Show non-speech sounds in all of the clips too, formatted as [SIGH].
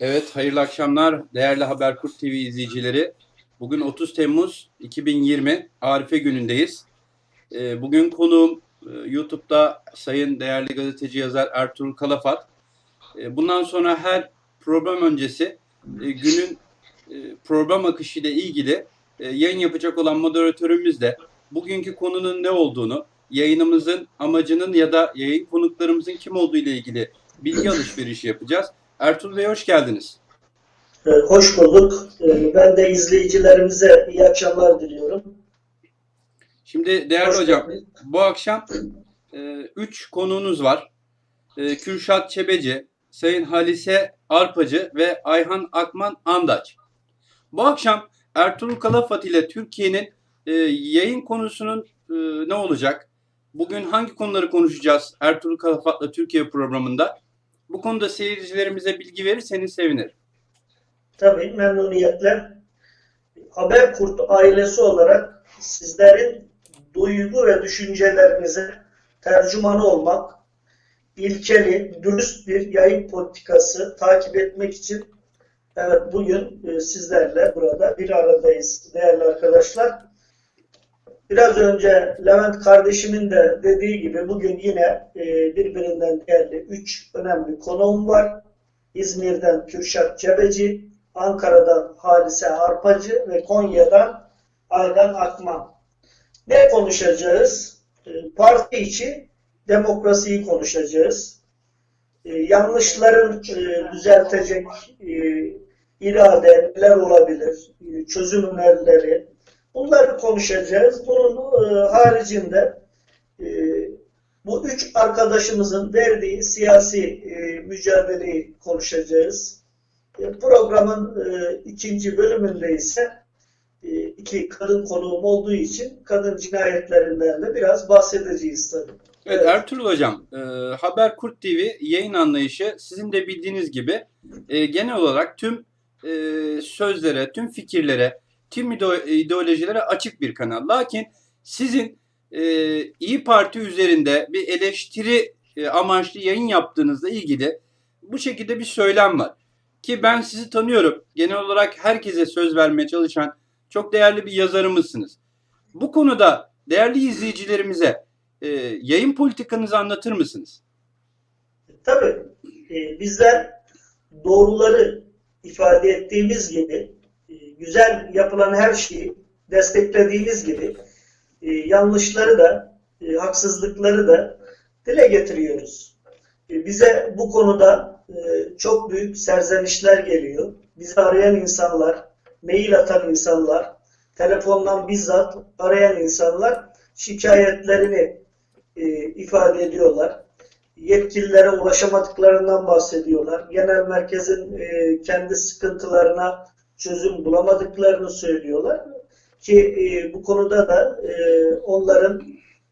Evet, hayırlı akşamlar değerli Haberkurt TV izleyicileri. Bugün 30 Temmuz 2020 Arife günündeyiz. Ee, Bugün konuğum e, YouTube'da sayın değerli gazeteci yazar Ertuğrul Kalafat. Ee, Bundan sonra her program öncesi e, günün e, program akışı ile ilgili yayın yapacak olan moderatörümüz de bugünkü konunun ne olduğunu, yayınımızın amacının ya da yayın konuklarımızın kim olduğu ile ilgili bilgi alışverişi yapacağız. Ertuğrul Bey hoş geldiniz. Ee, Hoş bulduk. Ee, Ben de izleyicilerimize iyi akşamlar diliyorum. Şimdi değerli Hoş hocam bu akşam 3 konuğunuz var. E, Kürşat Çebeci, Sayın Halise Arpacı ve Ayhan Akman Andaç. Bu akşam Ertuğrul Kalafat ile Türkiye'nin e, yayın konusunun e, ne olacak? Bugün hangi konuları konuşacağız Ertuğrul Kalafat'la Türkiye programında? Bu konuda seyircilerimize bilgi verirseniz sevinirim. Tabii memnuniyetle. Haberkurt ailesi olarak sizlerin duygu ve düşüncelerinize tercümanı olmak, ilkeli, dürüst bir yayın politikası takip etmek için evet bugün e, sizlerle burada bir aradayız değerli arkadaşlar. Biraz önce Levent kardeşimin de dediği gibi bugün yine e, birbirinden değerli üç önemli konuğum var. İzmir'den Kürşat Cebeci, Ankara'dan Halise Arpacı ve Konya'dan Aydan Akman. Ne konuşacağız? E, Parti içi demokrasiyi konuşacağız. E, Yanlışların düzeltecek irade neler olabilir? Çözüm önerileri. Bunları konuşacağız. Bunun e, haricinde e, bu üç arkadaşımızın verdiği siyasi e, mücadeleyi konuşacağız. E, programın e, ikinci bölümünde ise e, iki kadın konuğum olduğu için kadın cinayetlerinden de biraz bahsedeceğiz tabii. Evet, Evet. Ertuğrul Hocam, e, Haberkurt TV yayın anlayışı sizin de bildiğiniz gibi e, genel olarak tüm e, sözlere, tüm fikirlere, tüm ide- ideolojilere açık bir kanal. Lakin sizin e, İyi Parti üzerinde bir eleştiri e, amaçlı yayın yaptığınızla ilgili bu şekilde bir söylem var. Ki ben sizi tanıyorum. Genel olarak herkese söz vermeye çalışan çok değerli bir yazarımızsınız. Bu konuda değerli izleyicilerimize e, yayın politikanızı anlatır mısınız? Tabii e, bizler doğruları ifade ettiğimiz gibi güzel yapılan her şeyi desteklediğimiz gibi e, yanlışları da e, haksızlıkları da dile getiriyoruz. E, bize bu konuda e, çok büyük serzenişler geliyor. Bizi arayan insanlar, mail atan insanlar, telefondan bizzat arayan insanlar şikayetlerini e, ifade ediyorlar yetkililere ulaşamadıklarından bahsediyorlar. Genel merkezin e, kendi sıkıntılarına çözüm bulamadıklarını söylüyorlar. Ki e, bu konuda da e, onların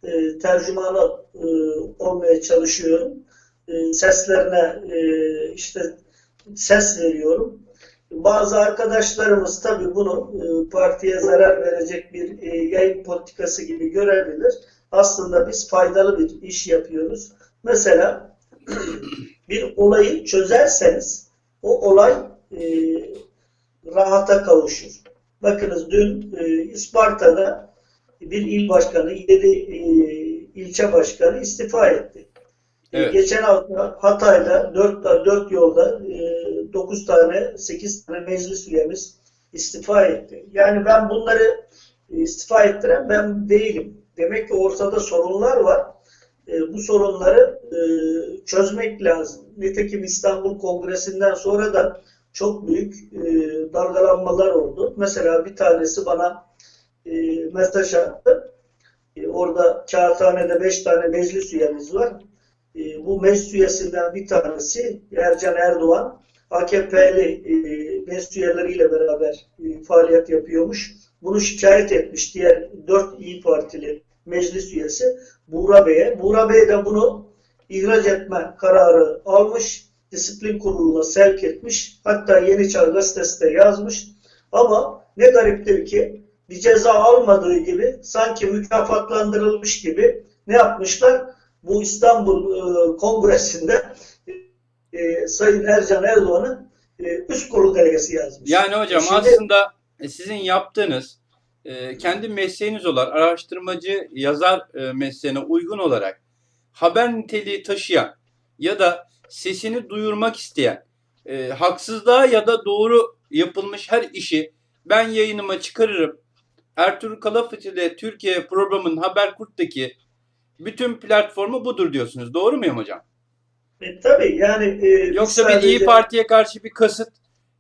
e, tercümanı e, olmaya çalışıyorum. E, seslerine e, işte ses veriyorum. Bazı arkadaşlarımız tabii bunu e, partiye zarar verecek bir e, yayın politikası gibi görebilir. Aslında biz faydalı bir iş yapıyoruz. Mesela [CLEARS THROAT] bir olayı çözerseniz o olay e, rahata kavuşur. Bakınız dün e, İsparta'da bir il başkanı, yedi e, ilçe başkanı istifa etti. E, Evet. Geçen hafta Hatay'da dört, dört yolda e, dokuz tane, sekiz tane meclis üyemiz istifa etti. Yani ben bunları e, istifa ettiren ben değilim. Demek ki ortada sorunlar var. E, bu sorunları e, çözmek lazım. Nitekim İstanbul Kongresi'nden sonra da çok büyük e, dalgalanmalar oldu. Mesela bir tanesi bana e, mesaj attı. E, orada kağıthanede beş tane meclis üyemiz var. E, bu meclis üyesinden bir tanesi Ercan Erdoğan AKP'li e, meclis üyeleriyle beraber e, faaliyet yapıyormuş. Bunu şikayet etmiş diğer dört İyi Partili meclis üyesi Buğra Bey'e. Buğra Bey de bunu ihraç etme kararı almış. Disiplin kuruluna sevk etmiş. Hatta Yeni Çağ gazetesi de yazmış. Ama ne gariptir ki bir ceza almadığı gibi sanki mükafatlandırılmış gibi ne yapmışlar? Bu İstanbul e, Kongresi'nde e, Sayın Ercan Erdoğan'ı e, üst kurul delegesi yazmış. Yani hocam Şimdi- aslında e, sizin yaptığınız e, kendi mesleğiniz olan araştırmacı yazar e, mesleğine uygun olarak haber niteliği taşıyan ya da sesini duyurmak isteyen e, haksızlığa ya da doğru yapılmış her işi ben yayınıma çıkarırım. Ertuğrul Kalafat ile Türkiye programının Haberkurt'taki bütün platformu budur diyorsunuz. Doğru muyum hocam? E, tabii yani e, Yoksa bir sadece- İyi Parti'ye karşı bir kasıt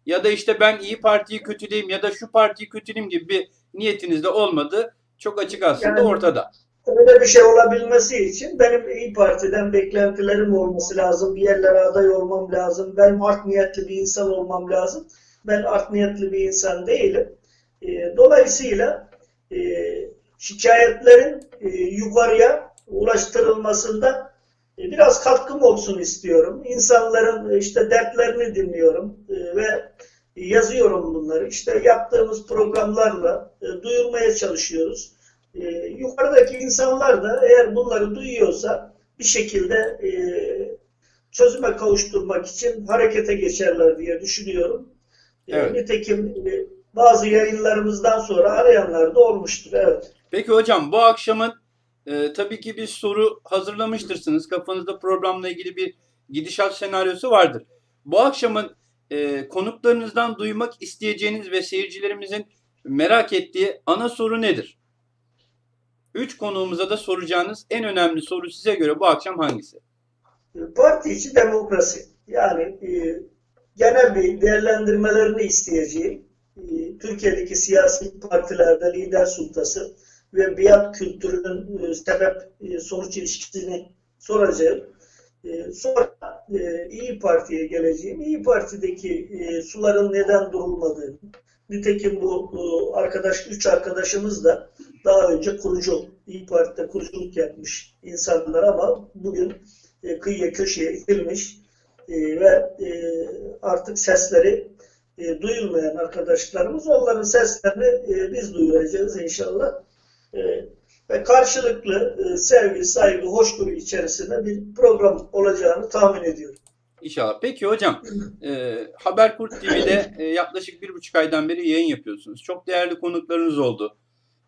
ya da işte ben İyi Parti'yi kötüleyeyim ya da şu partiyi kötüleyeyim gibi bir niyetiniz de olmadı. Çok açık aslında Yani- ortada. Öyle bir şey olabilmesi için benim İyi Parti'den beklentilerim olması lazım. Bir yerlere aday olmam lazım. Benim art niyetli bir insan olmam lazım. Ben art niyetli bir insan değilim. E, dolayısıyla e, şikayetlerin e, yukarıya ulaştırılmasında e, biraz katkım olsun istiyorum. İnsanların işte dertlerini dinliyorum ve yazıyorum bunları. İşte yaptığımız programlarla duyurmaya çalışıyoruz. E, yukarıdaki insanlar da eğer bunları duyuyorsa bir şekilde e, çözüme kavuşturmak için harekete geçerler diye düşünüyorum. E, Evet. Nitekim e, bazı yayınlarımızdan sonra arayanlar da olmuştur. Evet. Peki hocam bu akşamın e, tabii ki bir soru hazırlamıştırsınız. Kafanızda programla ilgili bir gidişat senaryosu vardır. Bu akşamın e, konuklarınızdan duymak isteyeceğiniz ve seyircilerimizin merak ettiği ana soru nedir? Üç konuğumuza da soracağınız en önemli soru size göre bu akşam hangisi? Parti içi demokrasi. Yani e, genel bir değerlendirmelerini isteyeceğim. E, Türkiye'deki siyasi partilerde lider sultası ve biat kültürünün e, sebep e, sonuç ilişkisini soracağım. E, sonra e, İyi Parti'ye geleceğim. İyi Parti'deki e, suların neden durulmadığını, nitekim bu e, arkadaş, üç arkadaşımız da daha önce kurucu, İyi Parti'de kuruculuk yapmış insanlar ama bugün e, kıyıya köşeye itilmiş e, ve e, artık sesleri e, duyulmayan arkadaşlarımız onların seslerini e, biz duyuracağız inşallah. E, ve karşılıklı e, sevgi, saygı, hoşgörü içerisinde bir program olacağını tahmin ediyorum. İnşallah. Peki hocam, e, Haberkurt TV'de e, yaklaşık bir buçuk aydan beri yayın yapıyorsunuz. Çok değerli konuklarınız oldu.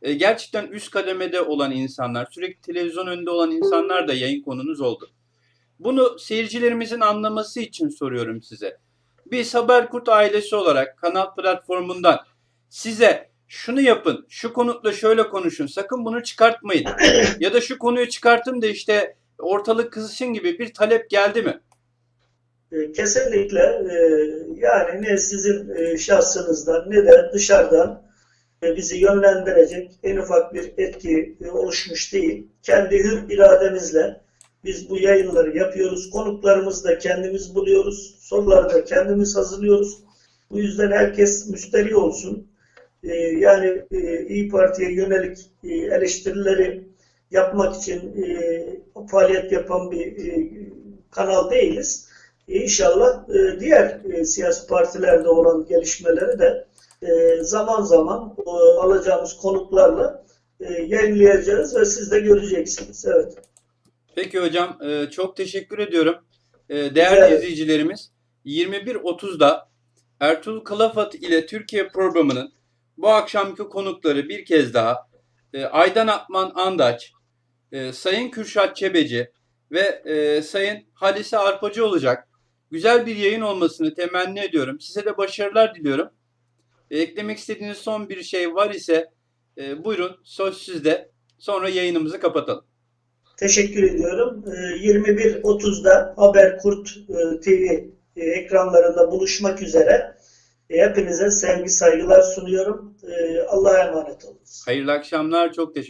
E, gerçekten üst kademede olan insanlar, sürekli televizyon önünde olan insanlar da yayın konunuz oldu. Bunu seyircilerimizin anlaması için soruyorum size. Biz Haberkurt ailesi olarak kanal platformundan size şunu yapın, şu konukla şöyle konuşun, sakın bunu çıkartmayın. [COUGHS] ya da şu konuyu çıkartın da işte ortalık kızışın gibi bir talep geldi mi? E, Kesinlikle e, yani ne sizin e, şahsınızdan ne de dışarıdan bizi yönlendirecek en ufak bir etki e, oluşmuş değil. Kendi hür irademizle biz bu yayınları yapıyoruz. Konuklarımızı da kendimiz buluyoruz. Soruları da kendimiz hazırlıyoruz. Bu yüzden herkes müsterih olsun. E, Yani e, İyi Parti'ye yönelik eleştirileri yapmak için faaliyet yapan bir kanal değiliz. İnşallah diğer siyasi partilerde olan gelişmeleri de e, zaman zaman e, alacağımız konuklarla e, yayınlayacağız ve siz de göreceksiniz. Evet. Peki hocam e, çok teşekkür ediyorum. E, Değerli Evet. izleyicilerimiz 21.30'da Ertuğrul Kalafat ile Türkiye programının bu akşamki konukları bir kez daha e, Aydan Akman Andaç, e, Sayın Kürşat Çebeci ve e, Sayın Halise Arpacı olacak. Güzel bir yayın olmasını temenni ediyorum. Size de başarılar diliyorum. E, eklemek istediğiniz son bir şey var ise e, buyurun söz sizde. Sonra yayınımızı kapatalım. Teşekkür ediyorum. E, 21.30'da Haberkurt e, TV e, ekranlarında buluşmak üzere. E, Hepinize sevgi saygılar sunuyorum. E, Allah'a emanet olun. Hayırlı akşamlar. Çok teşekkür